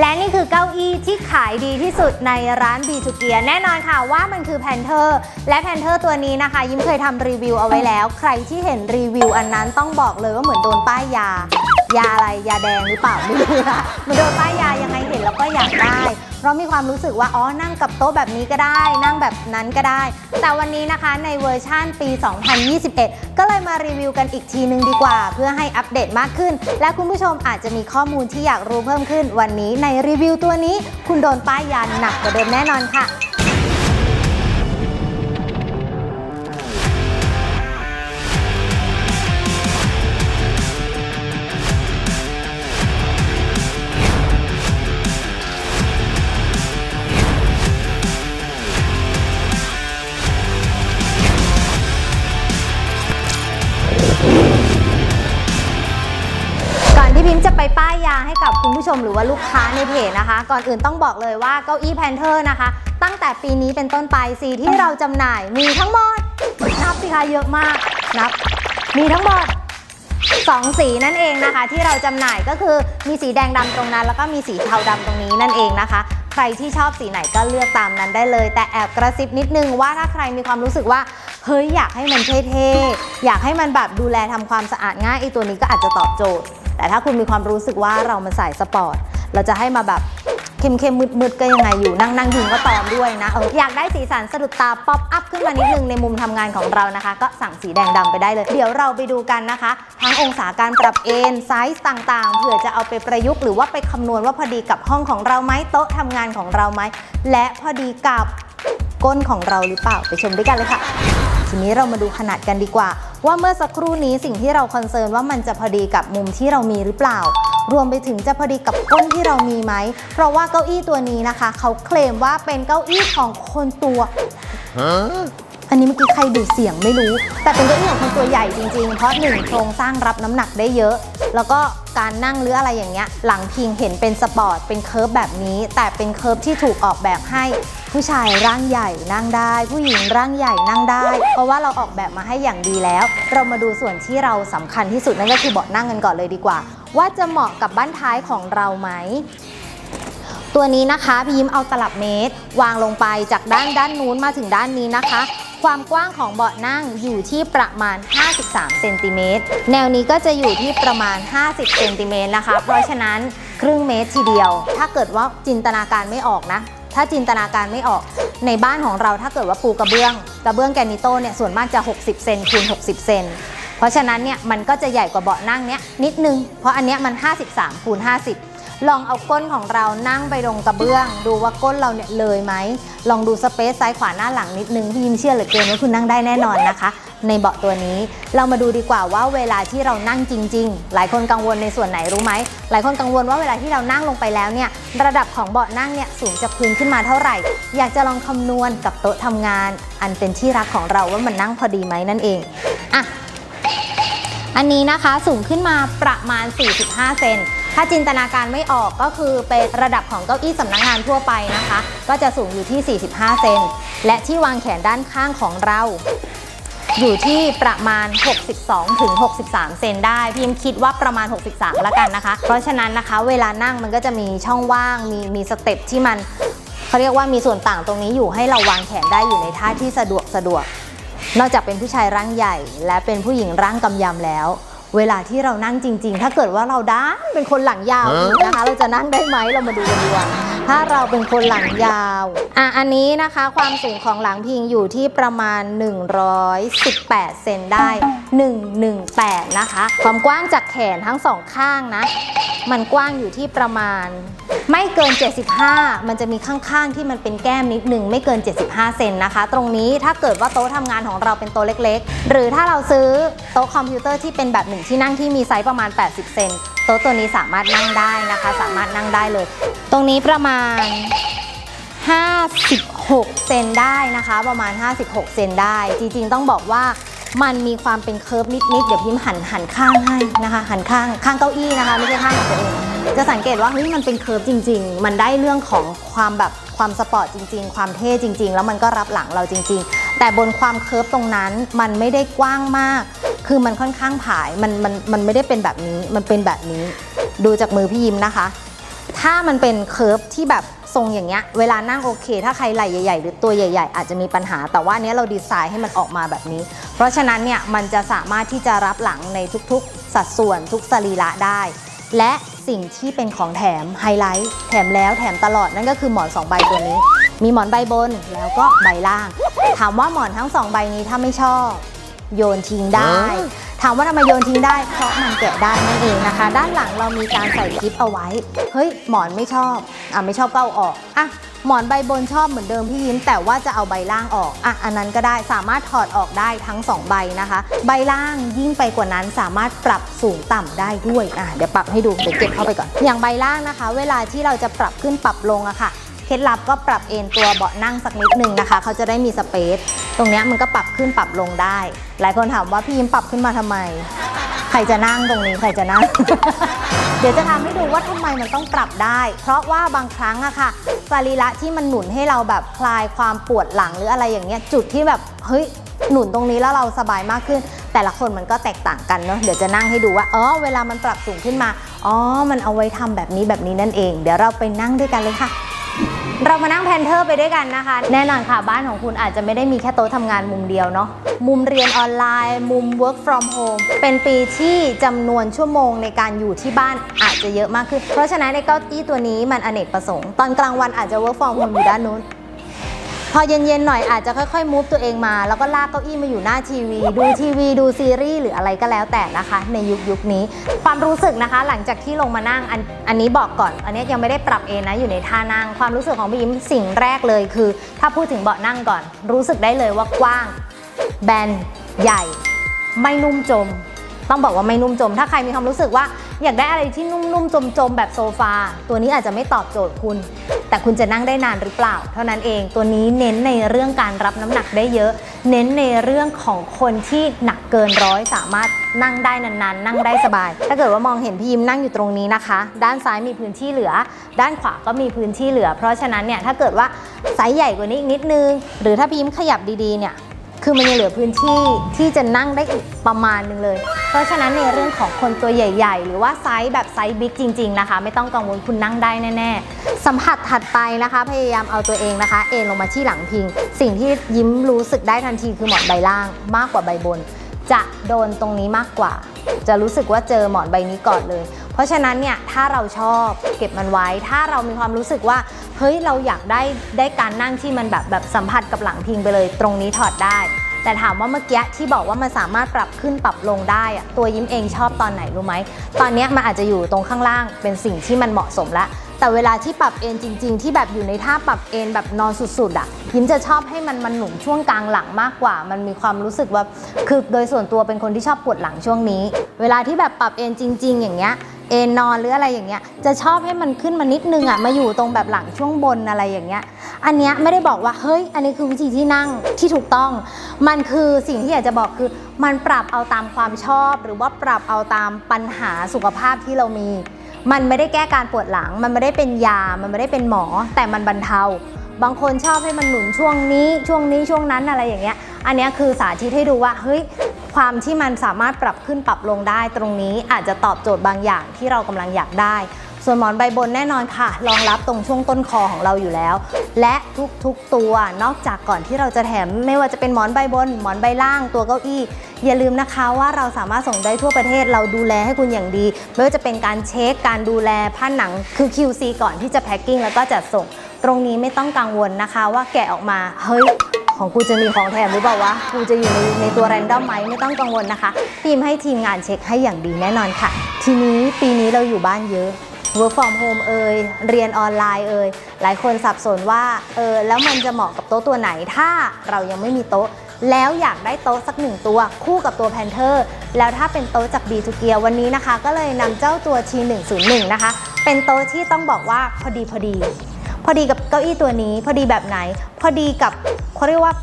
และนี่คือเก้าอี้ที่ขายดีที่สุดในร้านบีทูเกียแน่นอนค่ะว่ามันคือแพนเทอร์และแพนเทอร์ตัวนี้นะคะ ยิ้มเคยทำรีวิวเอาไว้แล้ว ใครที่เห็นรีวิวอันนั้นต้องบอกเลยว่าเหมือนโดนป้ายยา ยาอะไรยาแดงหรือเปล่าไม่รู้นะมันโดนป้ายยายังไงเห็นแล้วก็อยากได้ เพราะมีความรู้สึกว่าอ๋อนั่งกับโต๊ะแบบนี้ก็ได้ นั่งแบบนั้นก็ได้ แต่วันนี้นะคะในเวอร์ชั่นปี 2021 ก็เลยมารีวิวกันอีกทีนึงดีกว่า เพื่อให้อัปเดตมากขึ้น และคุณผู้ชมอาจจะมีข้อมูลที่อยากรู้เพิ่มขึ้น วันนี้ในรีวิวตัวนี้ คุณโดนป้ายยาหนักกว่าเดิมแน่นอนค่ะ มหรือว่าลูกค้าในเพจนะคะ ก่อนอื่นต้องบอกเลยว่าเก้าอี้แพนเทอร์นะคะ ตั้งแต่ปีนี้เป็นต้นไปสีที่เราจำหน่ายมีทั้งหมด นับสิคะเยอะมากนับ มีทั้งหมด2 สีนั่นเองนะคะ ที่เราจำหน่ายก็คือมีสีแดงดำตรงนั้น แล้วก็มีสีเทาดำตรงนี้นั่นเองนะคะ ใครที่ชอบสีไหนก็เลือกตามนั้นได้เลย แต่แอบกระซิบนิดนึงว่าถ้าใครมีความรู้สึกว่าเฮ้ยอยากให้มันเท่ๆอยากให้มันแบบดูแลทำความสะอาดง่ายไอตัวนี้ก็อาจจะตอบโจทย์ แต่ถ้าคุณมีความรู้สึกว่าเรามันสายสปอร์ต เราจะให้มาแบบเข้มเข้มมืดมืดๆก็ยังไงอยู่นั่งนั่งยิงก็ตอมด้วยนะเอออยากได้สีสันสะดุดตาป๊อปอัพขึ้นมานิดนึงในมุมทำงานของเรานะคะ ก็สั่งสีแดงดำไปได้เลย เดี๋ยวเราไปดูกันนะคะ ทั้งองศาการปรับเอนไซส์ต่างๆ เผื่อจะเอาไปประยุกต์หรือว่าไปคำนวณว่าพอดีกับห้องของเราไหมโต๊ะทำงานของเราไหมและพอดีกับ ก้นของเราหรือเปล่าไปชมด้วยกันเลยค่ะ ทีนี้เรามาดูขนาดกันดีกว่า ว่าเมื่อสักครู่นี้สิ่งที่เราคอนเซิร์นว่ามันจะพอดีกับมุมที่เรามีหรือเปล่า รวมไปถึงจะพอดีกับก้นที่เรามีไหม เพราะว่าเก้าอี้ตัวนี้นะคะ เขาเคลมว่าเป็นเก้าอี้ของคนตัวอันนี้เมื่อกี้ใครดูเสียงไม่รู้ แต่เป็นเก้าอี้ของคนตัวใหญ่จริงๆ เพราะหนึ่งโครงสร้างรับน้ำหนักได้เยอะ แล้วก็การนั่งหรืออะไรอย่างเงี้ย หลังพิงเห็นเป็นสปอร์ต เป็นเคิร์ฟแบบนี้ แต่เป็นเคิร์ฟที่ถูกออกแบบให้ ผู้ชายร่างใหญ่นั่งได้ ผู้หญิงร่างใหญ่นั่งได้ เพราะว่าเราออกแบบมาให้อย่างดีแล้ว เรามาดูส่วนที่เราสำคัญที่สุดนั่นก็คือเบาะนั่งกันก่อนเลยดีกว่า ว่าจะเหมาะกับบ้านท้ายของเราไหมตัวนี้นะคะพี่ยิ้มเอาตลับเมตร วางลงไปจากด้านด้านนู้นมาถึงด้านนี้นะคะ ความกว้างของเบาะนั่งอยู่ที่ประมาณ 53เซนติเมตรแนวนี้ก็จะอยู่ที่ประมาณ 50เซนติเมตรนะคะ เพราะฉะนั้นครึ่งเมตรทีเดียว ถ้าเกิดว่าจินตนาการไม่ออกนะ ถ้าจินตนาการไม่ออกในบ้านของเราถ้าเกิดว่าปูกระเบื้องกระเบื้องแกนิโต้เนี่ยส่วนมากจะ 60 เซนคูณ 60 เซนเพราะฉะนั้นเนี่ยมันก็จะใหญ่กว่าเบาะนั่งเนี้ยนิดนึง เพราะอันเนี้ยมัน 53คูณ50 ลองเอาก้นของเรานั่งไปตรงกระเบื้อง ดูว่าก้นเราเนี่ยเลยไหม ลองดูสเปซซ้ายขวาหน้าหลังนิดนึงพี่ยิ้มเชื่อเหลือเกินว่าคุณนั่งได้แน่นอนนะคะ ในเบาะตัวนี้ เรามาดูดีกว่าว่าเวลาที่เรานั่งจริง ๆ หลายคนกังวลในส่วนไหนรู้ไหม หลายคนกังวลว่าเวลาที่เรานั่งลงไปแล้วเนี่ยระดับของเบาะนั่งเนี่ยสูงจากพื้นขึ้นมาเท่าไหร่ อยากจะลองคำนวณกับโต๊ะทำงาน อันเป็นที่รักของเราว่ามันนั่งพอดีไหมนั่นเองอะอันนี้นะคะสูงขึ้นมาประมาณ 45 เซน ถ้าจินตนาการไม่ออกก็คือเป็นระดับของเก้าอี้สำนักงานทั่วไปนะคะ ก็จะสูงอยู่ที่ 45 เซน และที่วางแขนด้านข้างของเรา อยู่ที่ประมาณ 62ถึง63 เซนได้ พิมคิดว่าประมาณ 63 แล้วกันนะคะ เพราะฉะนั้นนะคะ เวลานั่งมันก็จะมีช่องว่าง มีมีสเต็ปที่มันเขาเรียกว่ามีส่วนต่างตรงนี้อยู่ให้เราวางแขนได้อยู่ในท่าที่สะดวกสะดวก นอกจากเป็นผู้ชายร่างใหญ่ และเป็นผู้หญิงร่างกำยำแล้ว เวลาที่เรานั่งจริง ๆ ถ้าเกิดว่าเราด้านเป็นคนหลังยาวอีกนะคะ เราจะนั่งได้ไหมเรามาดูกันดีกว่า ถ้าเราเป็นคนหลังยาวอะอันนี้นะคะความสูงของหลังพิงอยู่ที่ประมาณ 118 เซนได้ 118 นะคะ ความกว้างจากแขนทั้งสองข้างนะ มันกว้างอยู่ที่ประมาณไม่เกิน 75 มันจะมีข้างๆ ที่มันเป็นแก้มนิดหนึ่งไม่เกิน 75 เซนนะคะ ตรงนี้ถ้าเกิดว่าโต๊ะทำงานของเราเป็นโต๊ะเล็ก ๆ หรือถ้าเราซื้อโต๊ะคอมพิวเตอร์ที่เป็นแบบหนึ่งที่นั่งที่มีไซส์ประมาณ 80 เซนโต๊ะตัวนี้สามารถนั่งได้นะคะ สามารถนั่งได้เลย ตรงนี้ประมาณ 56 เซนได้นะคะ ประมาณ 56 เซนได้ จริงๆต้องบอกว่ามันมีความเป็นเคิร์ฟนิดๆ เดี๋ยวพิมหันหันข้างให้นะคะ หันข้างข้างเก้าอี้นะคะ ไม่ใช่ข้างของตัวเองจะสังเกตว่าเฮ้ยมันเป็นเคิร์ฟจริง ๆ มันได้เรื่องของความแบบความสปอร์ตจริง ๆ ความเท่จริง ๆ แล้วมันก็รับหลังเราจริง ๆ แต่บนความเคิร์ฟตรงนั้นมันไม่ได้กว้างมาก คือมันค่อนข้างผายมันมันมันไม่ได้เป็นแบบนี้มันเป็นแบบนี้ ดูจากมือพี่ยิมนะคะ ถ้ามันเป็นเคิร์ฟที่แบบทรงอย่างเงี้ยเวลานั่งโอเค ถ้าใครไหล่ใหญ่ ๆ หรือตัวใหญ่ ๆ อาจจะมีปัญหา แต่ว่านเนี้ยเราดีไซน์ให้มันออกมาแบบนี้ เพราะฉะนั้นเนี่ยมันจะสามารถที่จะรับหลังในทุกๆ สัดส่วนทุกสรีระได้ และสิ่งที่เป็นของแถมไฮไลท์แถมแล้วแถมตลอดนั่นก็คือหมอน2ใบตัวนี้ มีหมอนใบบนแล้วก็ใบล่าง ถามว่าหมอนทั้ง 2 ใบนี้ถ้าไม่ชอบ โยนทิ้งได้ ถามว่าทำไมโยนทิ้งได้เพราะมันแกะได้นั่นเองนะคะ ด้านหลังเรามีการใส่กิฟต์เอาไว้ เฮ้ยหมอนไม่ชอบอะไม่ชอบก็เอาออกอะหมอนใบบนชอบเหมือนเดิมพี่ยิ้ม แต่ว่าจะเอาใบล่างออกอะอันนั้นก็ได้สามารถถอดออกได้ทั้ง 2 ใบนะคะ ใบล่างยิ่งไปกว่านั้นสามารถปรับสูงต่ำได้ด้วยอะเดี๋ยวปรับให้ดูเดี๋ยวเก็บเข้าไปก่อน อย่างใบล่างนะคะ เวลาที่เราจะปรับขึ้นปรับลงอะค่ะเค ล็ดลับก็ปรับเอนตัวเบาะนั่งสักนิดหนึ่งนะคะ เขาจะได้มีสเปซตรงนี้มันก็ปรับขึ้นปรับลงได้ หลายคนถามว่าพี่ยิ้มปรับขึ้นมาทำไม ใครจะนั่งตรงนี้ใครจะนั่ง เดี๋ยวจะทำให้ดูว่าทำไมมันต้องปรับได้ เพราะว่าบางครั้งอะค่ะสรีระที่มันหนุนให้เราแบบคลายความปวดหลังหรืออะไรอย่างเงี้ยจุดที่แบบเฮ้ยหนุนตรงนี้แล้วเราสบายมากขึ้น แต่ละคนมันก็แตกต่างกันเนาะเดี๋ยวจะนั่งให้ดูว่าอ๋อเวลามันปรับสูงขึ้นมาอ๋อมันเอาไว้ทำแบบนี้แบบนี้นั่นเอง เดี๋ยวเราไปนั่งด้วยกันเลยค่ะ เรามานั่งแพนเทอร์ไปด้วยกันนะคะ แน่นอนค่ะบ้านของคุณอาจจะไม่ได้มีแค่โต๊ะทำงานมุมเดียวเนาะมุมเรียนออนไลน์ มุม work from home เป็นปีที่จำนวนชั่วโมงในการอยู่ที่บ้านอาจจะเยอะมากขึ้น เพราะฉะนั้นในเก้าอี้ตัวนี้มันอเนกประสงค์ ตอนกลางวันอาจจะ work from home อยู่ด้านนู้น พอเย็นๆหน่อยอาจจะค่อยๆมูฟตัวเองมา แล้วก็ลากเก้าอี้มาอยู่หน้าทีวี ดูทีวี ดูซีรีส์หรืออะไรก็แล้วแต่นะคะ ในยุคยุคนี้ ความรู้สึกนะคะ หลังจากที่ลงมานั่งอันอันนี้บอกก่อน อันนี้ยังไม่ได้ปรับเองนะอยู่ในท่านั่งความรู้สึกของพี่ยิ้มสิ่งแรกเลยคือ ถ้าพูดถึงเบาะนั่งก่อน รู้สึกได้เลยว่ากว้าง แบนใหญ่ ไม่นุ่มจม ต้องบอกว่าไม่นุ่มจม ถ้าใครมีความรู้สึกว่าอยากได้อะไรที่นุ่มๆจมๆแบบโซฟา ตัวนี้อาจจะไม่ตอบโจทย์คุณ แต่คุณจะนั่งได้นานหรือเปล่า เท่านั้นเอง ตัวนี้เน้นในเรื่องการรับน้ำหนักได้เยอะ เน้นในเรื่องของคนที่หนักเกินร้อยสามารถนั่งได้นานๆ นั่งได้สบาย ถ้าเกิดว่ามองเห็นพี่ยิมนั่งอยู่ตรงนี้นะคะ ด้านซ้ายมีพื้นที่เหลือ ด้านขวาก็มีพื้นที่เหลือ เพราะฉะนั้นเนี่ยถ้าเกิดว่าไซส์ใหญ่กว่านี้อีกนิดนึง หรือถ้าพี่ยิมขยับดีๆเนี่ย คือมันยังเหลือพื้นที่ที่จะนั่งได้อีกประมาณหนึงเลย เพราะฉะนั้นในเรื่องของคนตัวใหญ่ ๆ หรือว่าไซส์แบบไซส์บิ๊กจริง ๆ นะคะ ไม่ต้องกังวลคุณนั่งได้แน่ ๆ สัมผัสถัดไปนะคะ พยายามเอาตัวเองนะคะ เอนลงมาที่หลังพิง สิ่งที่ยิ้มรู้สึกได้ทันทีคือหมอนใบล่างมากกว่าใบบน จะโดนตรงนี้มากกว่า จะรู้สึกว่าเจอหมอนใบนี้ก่อนเลย เพราะฉะนั้นเนี่ยถ้าเราชอบเก็บมันไว้ ถ้าเรามีความรู้สึกว่า เฮ้ยเราอยากได้ได้การนั่งที่มันแบบแบบสัมผัสกับหลังพิงไปเลยตรงนี้ถอดได้ แต่ถามว่าเมื่อกี้ที่บอกว่ามันสามารถปรับขึ้นปรับลงได้อะตัวยิ้มเองชอบตอนไหนรู้ไหมตอนนี้มันอาจจะอยู่ตรงข้างล่างเป็นสิ่งที่มันเหมาะสมแล้วแต่เวลาที่ปรับเอนจริง ๆ ที่แบบอยู่ในท่าปรับเอนแบบนอนสุดๆอะยิ้มจะชอบให้มันมันหนุนช่วงกลางหลังมากกว่า มันมีความรู้สึกว่าคือโดยส่วนตัวเป็นคนที่ชอบปวดหลังช่วงนี้ เวลาที่แบบปรับเอนจริง ๆ อย่างเงี้ย เอนนอนหรืออะไรอย่างเงี้ยจะชอบให้มันขึ้นมานิดนึงอะมาอยู่ตรงแบบหลังช่วงบนอะไรอย่างเงี้ยอันเนี้ยไม่ได้บอกว่าเฮ้ย อันนี้คือวิธีที่นั่งที่ถูกต้อง มันคือสิ่งที่อยากจะบอกคือ มันปรับเอาตามความชอบ หรือว่าปรับเอาตามปัญหาสุขภาพที่เรามี มันไม่ได้แก้การปวดหลัง มันไม่ได้เป็นยา มันไม่ได้เป็นหมอ แต่มันบรรเทาบางคนชอบให้มันหนุนช่วงนี้ช่วงนี้ช่วงนั้นอะไรอย่างเงี้ย อันเนี้ยคือสาธิตให้ดูว่าเฮ้ย ความที่มันสามารถปรับขึ้นปรับลงได้ ตรงนี้อาจจะตอบโจทย์บางอย่างที่เรากำลังอยากได้ ส่วนหมอนใบบนแน่นอนค่ะ รองรับตรงช่วงต้นคอของเราอยู่แล้ว และทุกๆตัวนอกจากก่อนที่เราจะแถม ไม่ว่าจะเป็นหมอนใบบน หมอนใบล่างตัวเก้าอี้ อย่าลืมนะคะว่าเราสามารถส่งได้ทั่วประเทศเราดูแลให้คุณอย่างดีไม่ว่าจะเป็นการเช็คการดูแลผ้าหนังคือ QC ก่อนที่จะแพ็คกิ้งแล้วก็จัดส่ง ตรงนี้ไม่ต้องกังวลนะคะว่าแกะออกมาเฮ้ย ของกูจะมีของแถมหรือเปล่าวะ กูจะอยู่ในในตัวแรนดอมไหมไม่ต้องกังวลนะคะ ทีมให้ทีมงานเช็คให้อย่างดีแน่นอนค่ะ ทีนี้ปีนี้เราอยู่บ้านเยอะ work from home เอ่ยเรียนออนไลน์เอ่ยหลายคนสับสนว่าเออแล้วมันจะเหมาะกับโต๊ะตัวไหนถ้าเรายังไม่มีโต๊ะ แล้วอยากได้โต๊ะสักหนึ่งตัว คู่กับตัวแพนเทอร์แล้วถ้าเป็นโต๊ะจาก B 2 Gear วันนี้นะคะ ก็เลยนำเจ้าตัว T101 นะคะ เป็นโต๊ะที่ต้องบอกว่าพอดีพอดี พอดีกับเก้าอี้ตัวนี้พอดีแบบไหน พอดีกับเขาเรียกว่า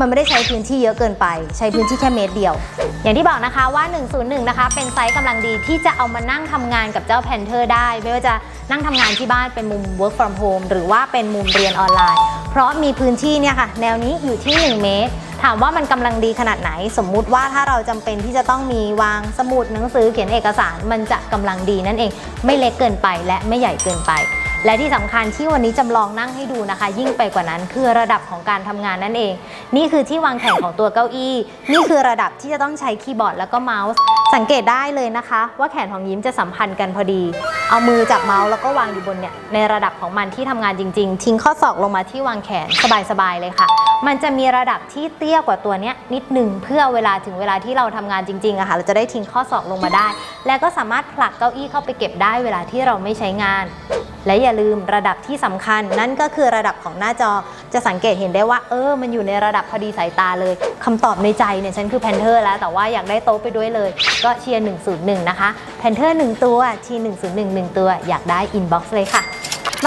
มันไม่ได้ใช้พื้นที่เยอะเกินไป ใช้พื้นที่แค่เมตรเดียว อย่างที่บอกนะคะว่า 101 นะคะ เป็นไซส์กำลังดีที่จะเอามานั่งทำงานกับเจ้าแพนเทอร์ได้ ไม่ว่าจะนั่งทำงานที่บ้านเป็นมุม work from home หรือว่าเป็นมุมเรียนออนไลน์ เพราะมีพื้นที่เนี่ยค่ะ แนวนี้อยู่ที่ 1 เมตร ถามว่ามันกำลังดีขนาดไหน สมมุติว่าถ้าเราจำเป็นที่จะต้องมีวางสมุดหนังสือเขียนเอกสาร มันจะกำลังดีนั่นเอง ไม่เล็กเกินไปและไม่ใหญ่เกินไป และที่สำคัญที่วันนี้จำลองนั่งให้ดูนะคะ ยิ่งไปกว่านั้นคือระดับของการทำงานนั่นเอง นี่คือที่วางแขนของตัวเก้าอี้ นี่คือระดับที่จะต้องใช้คีย์บอร์ดแล้วก็เมาส์ สังเกตได้เลยนะคะ ว่าแขนของยิ้มจะสัมพันธ์กันพอดี เอามือจับเมาส์แล้วก็วางอยู่บนเนี่ยในระดับของมันที่ทำงานจริง ๆ ทิ้งข้อศอกลงมาที่วางแขนสบายๆเลยค่ะ มันจะมีระดับที่เตี้ยกว่าตัวเนี้ยนิดหนึ่งเพื่อเวลาถึงเวลาที่เราทำงานจริงๆอะค่ะเราจะได้ทิ้งข้อศอกลงมาได้ และก็สามารถผลักเก้าอี้เข้าไปเก็บได้เวลาที่เราไม่ใช้งาน และอย่าลืมระดับที่สำคัญ นั่นก็คือระดับของหน้าจอจะสังเกตเห็นได้ว่า เออ มันอยู่ในระดับพอดีสายตาเลยคำตอบในใจเนี่ยฉันคือแพนเทอร์แล้ว แต่ว่าอยากได้โต๊ะไปด้วยเลย ก็เชียร์101 นะคะแพนเทอร์1ตัวชี101 1ตัว อยากได้อินบ็อกซ์เลยค่ะ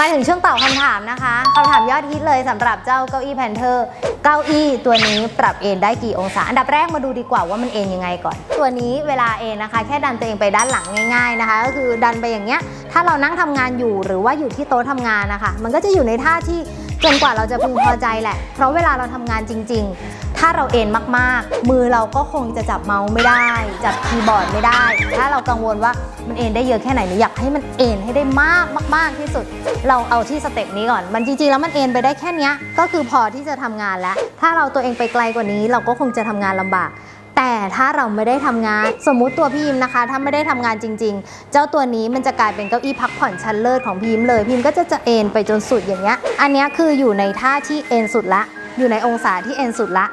มาถึงช่วงตอบคำถามนะคะคำถามยอดฮิตเลยสำหรับเจ้าเก้าอี้แพนเทอร์เก้าอี้ตัวนี้ปรับเอนได้กี่องศา อันดับแรกมาดูดีกว่าว่ามันเอนยังไงก่อน ตัวนี้เวลาเอนนะคะ แค่ดันตัวเองไปด้านหลังง่าย ๆนะคะ ก็คือดันไปอย่างเงี้ย ถ้าเรานั่งทำงานอยู่หรือว่าอยู่ที่โต๊ะทำงานนะคะ มันก็จะอยู่ในท่าที่จนกว่าเราจะพึงพอใจแหละ เพราะเวลาเราทำงานจริง ๆ ถ้าเราเอนมากๆ มือเราก็คงจะจับเมาส์ไม่ได้ จับคีย์บอร์ดไม่ได้ ถ้าเรากังวลว่ามันเอนได้เยอะแค่ไหนหนูอยากให้มันเอนให้ได้มากมากๆที่สุด เราเอาที่สเต็ปนี้ก่อน มันจริงๆแล้วมันเอนไปได้แค่นี้ก็คือพอที่จะทำงานแล้ว ถ้าเราตัวเองไปไกลกว่านี้ เราก็คงจะทำงานลำบากแต่ถ้าเราไม่ได้ทำงาน สมมุติตัวพิมนะคะ ถ้าไม่ได้ทำงานจริง ๆ เจ้าตัวนี้มันจะกลายเป็นเก้าอี้พักผ่อนชั้นเลิศของพิมเลยพิมก็จะจะเอนไปจนสุดอย่างเงี้ย อันนี้คืออยู่ในท่าที่เอนสุดละ อยู่ในองศาที่เอนสุดละ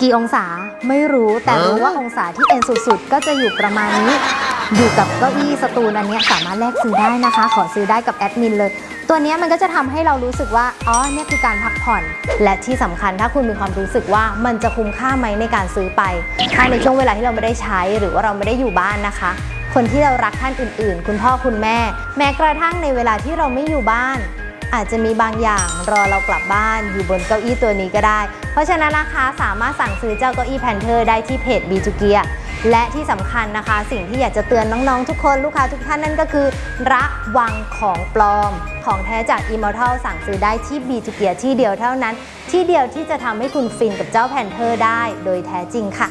กี่องศาไม่รู้แต่รู้ว่าองศาที่เอ็นสุดๆ ก็จะอยู่ประมาณนี้ อยู่กับเก้าอี้สตูนอันเนี้ยสามารถแลกซื้อได้นะคะ ขอซื้อได้กับแอดมินเลย ตัวเนี้ยมันก็จะทำให้เรารู้สึกว่าอ๋อเนี่ยคือการพักผ่อน และที่สำคัญถ้าคุณมีความรู้สึกว่ามันจะคุ้มค่าไหมในการซื้อไป ถ้าในช่วงเวลาที่เราไม่ได้ใช้หรือว่าเราไม่ได้อยู่บ้านนะคะคนที่เรารักท่านอื่นๆ คุณพ่อคุณแม่ แม้กระทั่งในเวลาที่เราไม่อยู่บ้าน อาจจะมีบางอย่างรอเรากลับบ้านอยู่บนเก้าอี้ตัวนี้ก็ได้ เพราะฉะนั้นนะคะสามารถสั่งซื้อเจ้าเก้าอี้แพนเทอร์ได้ที่เพจ b ีจูเกียและที่สำคัญนะคะ สิ่งที่อยากจะเตือนน้องๆทุกคนลูกค้าทุกท่านนั่นก็คือ ระวังของปลอม ของแท้จาก Immortal สั่งซื้อได้ที่ b ีจูเกียที่เดียวเท่านั้น ที่เดียวที่จะทำให้คุณฟินกับเจ้าแพนเทอร์ได้โดยแท้จริงค่ะ